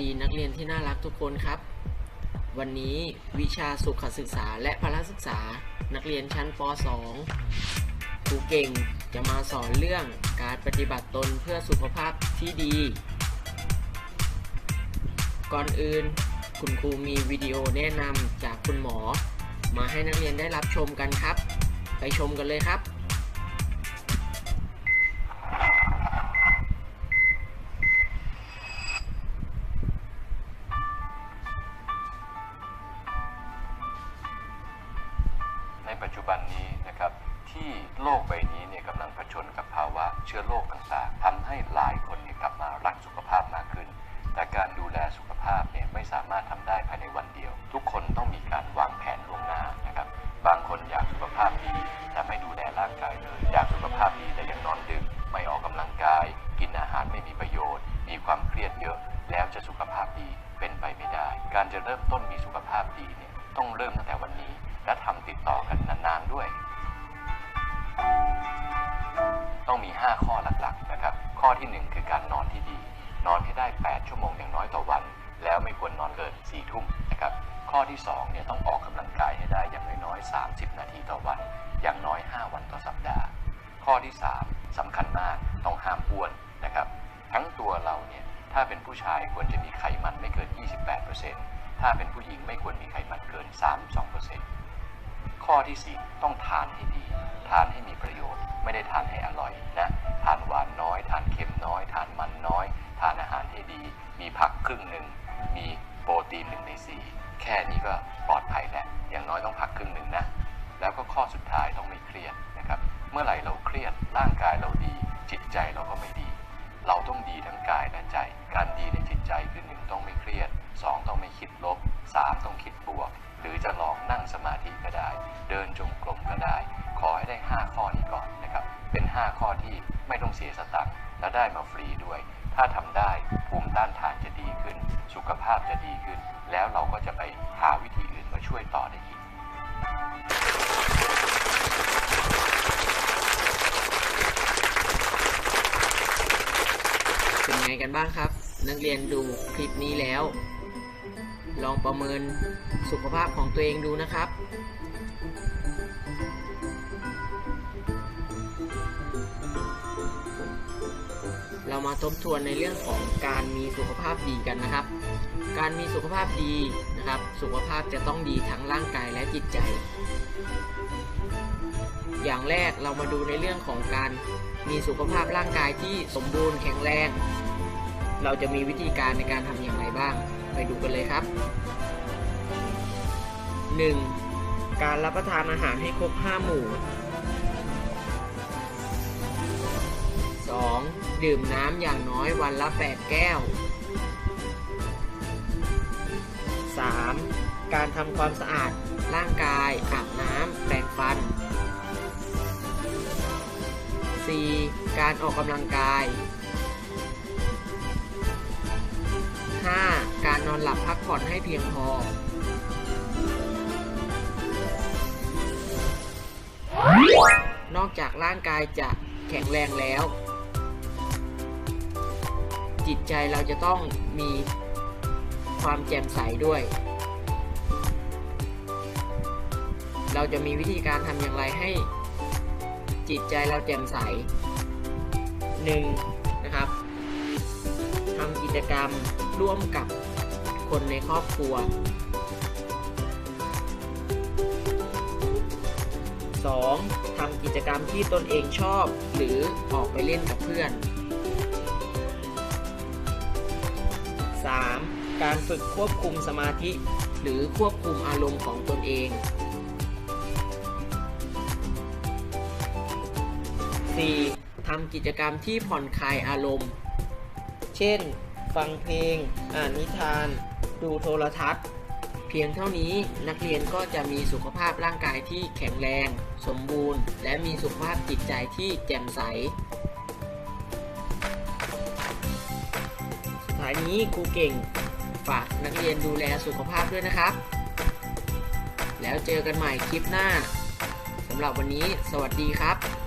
ดีนักเรียนที่น่ารักทุกคนครับ วันนี้วิชาสุขศึกษาและพละศึกษานักเรียนชั้นป .2 ครูเก่งจะมาสอนเรื่องการปฏิบัติตนเพื่อสุขภาพที่ดี ก่อนอื่นคุณครูมีวิดีโอแนะนำจากคุณหมอ มาให้นักเรียนได้รับชมกันครับ ไปชมกันเลยครับ ในปัจจุบันนี้นะครับที่โลกใบนี้เนี่ยกำลังเผชิญกับภาวะเชื้อโรคต่างๆทำให้หลายคนเนี่ยกลับมารักสุขภาพมากขึ้น แต่การดูแลสุขภาพเนี่ยไม่สามารถทำได้ภายในวันเดียว ทุกคนต้องมีการวางแผนล่วงหน้านะครับ บางคนอยากสุขภาพดีแต่ไม่ดูแลร่างกายเลย อยากสุขภาพดีแต่ยังนอนดึก ไม่ออกกำลังกาย กินอาหารไม่มีประโยชน์ มีความเครียดเยอะ แล้วจะสุขภาพดีเป็นไปไม่ได้ การจะเริ่มต้นมีสุขภาพดีเนี่ยต้องเริ่มตั้งแต่วันนี้และทำติดต่อ ต้องมี 5 ข้อหลักๆนะครับ ข้อทีหนึ่1 คือการนอนที่ดี นอนให้ได้ 8 ชั่วโมงอย่างน้อยต่อวัน แล้วไม่ควรนอนเกิน4ทุ่มนะครับ ข้อที่2เนี่ยต้องออกกำลังกายให้ได้อย่างน้อยๆ 30 นาทีต่อวัน อย่างน้อย 5 วันต่อสัปดาห์ ข้อที่ 3สำคัญมากต้องห้ามอ้วนนะครับ ทั้งตัวเราเนี่ยถ้าเป็นผู้ชายควรจะมีไขมันไม่เกิน 28%ถ้าเป็นผู้หญิงไม่ควรมีไขมันเกิน 32%ข้อที่สี่ต้องทานให้ดี ทานให้มีประโยชน์ ไม่ได้ทานให้อร่อยนะทานหวานน้อย ทานเค็มน้อย ทานมันน้อย ทานอาหารให้ดี มีผักครึ่งหนึ่งมีโปรตีนหนึ่งในสี่แค่นี้ก็ปลอดภัยแล้วอย่างน้อยต้องผักครึ่งหนึ่งนะแล้วก็ข้อสุดท้ายต้องไม่เครียดนะครับเมื่อไหร่เราเครียดร่างกายเราดี จิตใจเราก็ไม่ดี เราต้องดีทั้งกาย ข้อที่ไม่ต้องเสียสตังค์และได้มาฟรีด้วย ถ้าทำได้ภูมิต้านทานจะดีขึ้น สุขภาพจะดีขึ้น แล้วเราก็จะไปหาวิธีอื่นมาช่วยต่อได้อีกเป็นไงกันบ้างครับ นักเรียนดูคลิปนี้แล้ว ลองประเมินสุขภาพของตัวเองดูนะครับ เรามาทบทวนในเรื่องของการมีสุขภาพดีกันนะครับ การมีสุขภาพดีนะครับ สุขภาพจะต้องดีทั้งร่างกายและจิตใจ อย่างแรกเรามาดูในเรื่องของการมีสุขภาพร่างกายที่สมบูรณ์แข็งแรง เราจะมีวิธีการในการทำอย่างไรบ้าง ไปดูกันเลยครับ 1. การรับประทานอาหารให้ครบ 5 หมู่ 2. ดื่มน้ำอย่างน้อยวันละ 8 แก้ว 3. การทำความสะอาดร่างกายอาบน้ำแปรงฟัน 4. การออกกำลังกาย 5. การนอนหลับพักผ่อนให้เพียงพอ นอกจากร่างกายจะแข็งแรงแล้ว จิตใจเราจะต้องมีความแจ่มใสด้วย เราจะมีวิธีการทำอย่างไรให้จิตใจเราแจ่มใส 1. นะครับทำกิจกรรมร่วมกับคนในครอบครัว 2. ทำกิจกรรมที่ตนเองชอบ หรือออกไปเล่นกับเพื่อน 3. การฝึกควบคุมสมาธิ หรือควบคุมอารมณ์ของตนเอง 4. ทำกิจกรรมที่ผ่อนคลายอารมณ์ เช่น ฟังเพลง อ่านนิทาน ดูโทรทัศน์ เพียงเท่านี้นักเรียนก็จะมีสุขภาพร่างกายที่แข็งแรง สมบูรณ์ และมีสุขภาพจิตใจที่แจ่มใสายนี้ครูเก่งฝากนักเรียนดูแลสุขภาพด้วยนะครับ แล้วเจอกันใหม่คลิปหน้าสำหรับวันนี้สวัสดีครับ